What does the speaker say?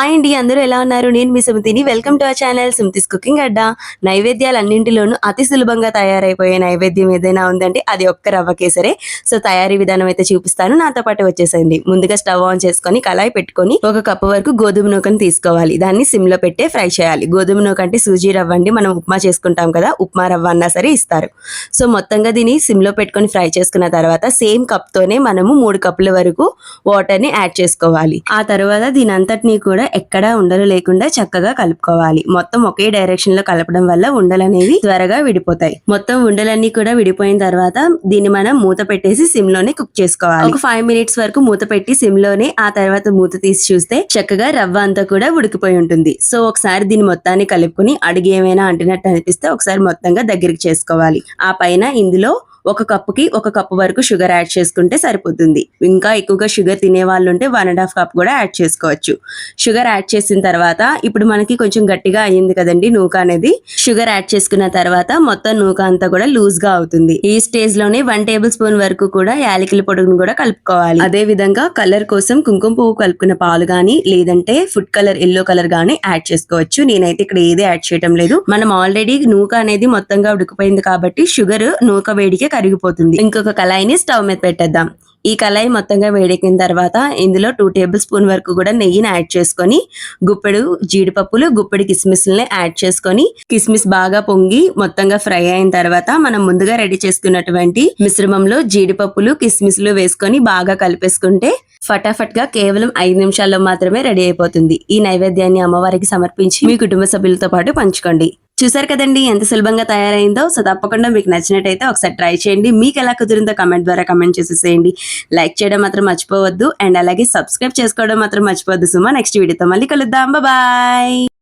Hi అండి అందరూ ఎలా ఉన్నారు? నేను మీ సుమతిని. Welcome to our channel Sumathi's cooking Adda. నైవేద్యాలన్నింటిలోనూ అతి సులభంగా తయారైపోయే నైవేద్యం ఏదైనా ఉందంటే అది ఒక్క రవ్వ కేసరే. సో తయారీ విధానం అయితే చూపిస్తాను. నాతో పాటు వచ్చేసింది ముందుగా స్టవ్ ఆన్ చేసుకొని కళాయి పెట్టుకొని ఒక కప్పు వరకు గోధుమ నూకను తీసుకోవాలి. దాన్ని సిమ్లో పెట్టే ఫ్రై చేయాలి. గోధుమ నూక అంటే సూజీ రవ్వ అండి. మనం ఉప్మా చేసుకుంటాం కదా ఉప్మా రవ్వ అన్నా సరే ఇస్తారు. సో మొత్తంగా దీన్ని సిమ్లో పెట్టుకొని ఫ్రై చేసుకున్న తర్వాత సేమ్ కప్ తోనే మనము మూడు కప్పుల వరకు వాటర్ని యాడ్ చేసుకోవాలి. ఆ తర్వాత దీని అంతటినీ కూడా ఎక్కడా ఉండలు లేకుండా చక్కగా కలుపుకోవాలి. మొత్తం ఒకే డైరెక్షన్లో కలపడం వల్ల ఉండలు అనేవి త్వరగా విడిపోతాయి. మొత్తం ఉండలన్నీ కూడా విడిపోయిన తర్వాత దీన్ని మనం మూత పెట్టేసి సిమ్లోనే కుక్ చేసుకోవాలి. ఒక ఫైవ్ మినిట్స్ వరకు మూత పెట్టి సిమ్లోనే ఆ తర్వాత మూత తీసి చూస్తే చక్కగా రవ్వ అంతా కూడా ఉడికిపోయి ఉంటుంది. సో ఒకసారి దీన్ని మొత్తాన్ని కలుపుకొని అడిగి ఏమైనా అంటినట్టు అనిపిస్తే ఒకసారి మొత్తంగా దగ్గరికి చేసుకోవాలి. ఆ పైన ఇందులో ఒక కప్పుకి ఒక కప్పు వరకు షుగర్ యాడ్ చేసుకుంటే సరిపోతుంది. ఇంకా ఎక్కువగా షుగర్ తినే వాళ్ళు ఉంటే వన్ అండ్ హాఫ్ కప్ కూడా యాడ్ చేసుకోవచ్చు. షుగర్ యాడ్ చేసిన తర్వాత ఇప్పుడు మనకి కొంచెం గట్టిగా అయ్యింది కదండి నూక అనేది. షుగర్ యాడ్ చేసుకున్న తర్వాత మొత్తం నూక అంతా కూడా లూజ్గా అవుతుంది. ఈ స్టేజ్లోనే వన్ టేబుల్ స్పూన్ వరకు కూడా యాలకుల పొడుగును కూడా కలుపుకోవాలి. అదే విధంగా కలర్ కోసం కుంకుమ పువ్వు కలుపుకున్న పాలు గానీ లేదంటే ఫుడ్ కలర్ ఎల్లో కలర్ గానీ యాడ్ చేసుకోవచ్చు. నేనైతే ఇక్కడ ఏది యాడ్ చేయడం లేదు. మనం ఆల్రెడీ నూక అనేది మొత్తంగా ఉడికిపోయింది కాబట్టి షుగర్ నూక వేడికే కరిగిపోతుంది. ఇంకొక కళాయిని స్టవ్ మీద పెట్టేద్దాం. ఈ కళాయి మొత్తంగా వేడెక్కిన తర్వాత ఇందులో టూ టేబుల్ స్పూన్ వరకు కూడా నెయ్యిని యాడ్ చేసుకొని గుప్పెడు జీడిపప్పులు గుప్పెడు కిస్మిస్లని యాడ్ చేసుకొని కిస్మిస్ బాగా పొంగి మొత్తంగా ఫ్రై అయిన తర్వాత మనం ముందుగా రెడీ చేసుకున్నటువంటి మిశ్రమంలో జీడిపప్పులు కిస్మిస్లు వేసుకొని బాగా కలిపేసుకుంటే ఫటాఫట్గా కేవలం ఐదు నిమిషాల్లో మాత్రమే రెడీ అయిపోతుంది. ఈ నైవేద్యాన్ని అమ్మవారికి సమర్పించి మీ కుటుంబ సభ్యులతో పాటు పంచుకోండి. చూసారు కదండి ఎంత సులభంగా తయారైందో. సో తప్పకుండా మీకు నచ్చినట్టయితే ఒకసారి ట్రై చేయండి. మీకు ఎలా కుదిరిందో కమెంట్ ద్వారా కమెంట్ చేసేసేయండి. లైక్ చేయడం మాత్రం మర్చిపోవద్దు. అండ్ అలాగే సబ్స్క్రైబ్ చేసుకోవడం మాత్రం మర్చిపోవద్దు. సుమా నెక్స్ట్ వీడియోతో మళ్ళీ కలుద్దాం. బాయ్